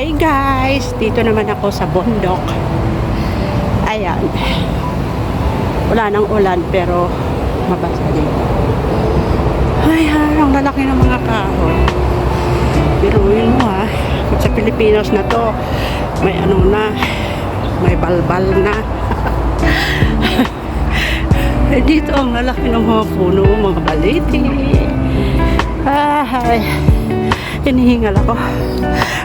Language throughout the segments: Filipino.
Hi guys! Dito naman ako sa bundok. Ayan. Wala nang ulan pero mabasa dito. Ay, ha, ang lalaki ng mga kahoy. Biruin mo ha. Sa Pilipinas na to, may ano na, may balbal na. eh, dito ang lalaki ng mga puno, mga baliti. Ay, hinihingal ako.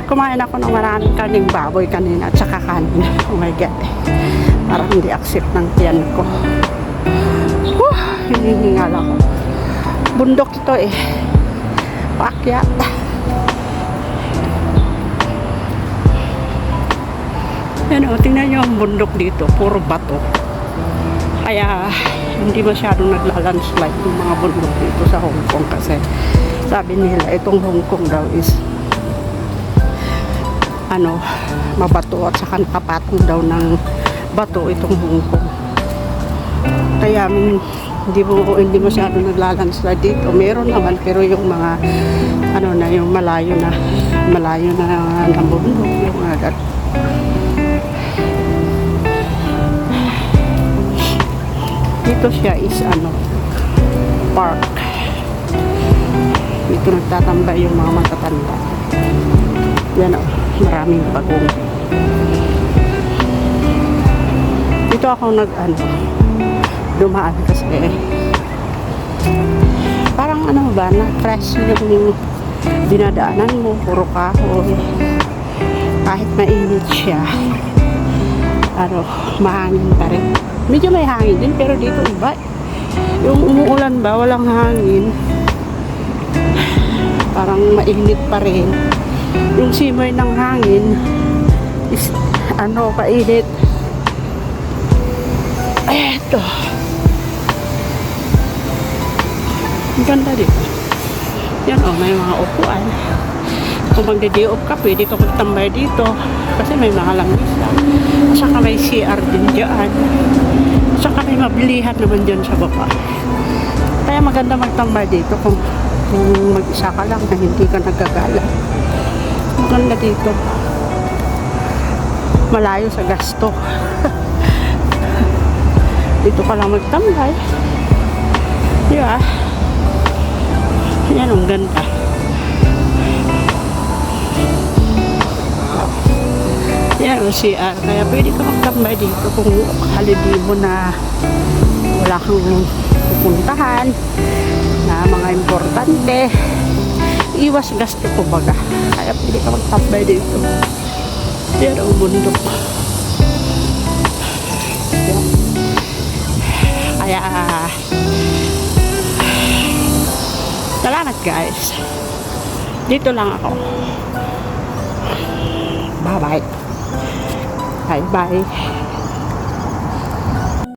Kumain ako ng maraming kaning baboy kanina at saka kanin. Oh my God. Parang hindi accept ng tiyan ko. Whew, hinihingal ako. Bundok ito eh. Paakyat. Yan o, tingnan nyo ang bundok dito. Puro bato. Kaya hindi masyadong naglalandslide yung mga bundok dito sa Hong Kong kasi sabi nila itong Hong Kong daw is ano, mabato at saka nakapatong daw ng bato itong Hong Kong. Kaya min, hindi mo hindi masyado naglalandslide dito. Meron naman pero yung mga ano na yung malayo na malayo na na bundok yung agad. Dito siya is ano park. Dito nagtatambay yung mga matatanda. Yan o, maraming bagong. Dito ako nag ano, dumaan kasi parang ano ba, na fresh yung dinadaanan mo, puro kahoy. Kahit mainit siya, ano, mahangin pa rin. Medyo may hangin din, pero dito iba. Yung umuulan ba, walang hangin. Parang mainit pa rin. Yung simoy ng hangin is, ano, painit. Eto. Ang ganda dito. Yan o, may mga upuan. Kung magde-day off ka, pwede ka magtambay dito. Kasi may mga lamisa. Saka may CR din dyan. Saka may mabilihan naman dyan sa baba. Kaya maganda magtambay dito kung, kung mag-isa ka lang na hindi ka nagagala. Maganda dito. Malayo sa gasto. dito ka lang magtambay. Di ba? Yan ang ganda. Yan ang CR. Kaya pwede ka magtambay dito kung halibi mo na wala kang pupuntahan na mga importante. Iwas gasto ko baga. Kaya pwede ka magtambay dito. Yan ang bundok. Kaya Salamat guys. Dito lang ako. Bye-bye. Bye-bye.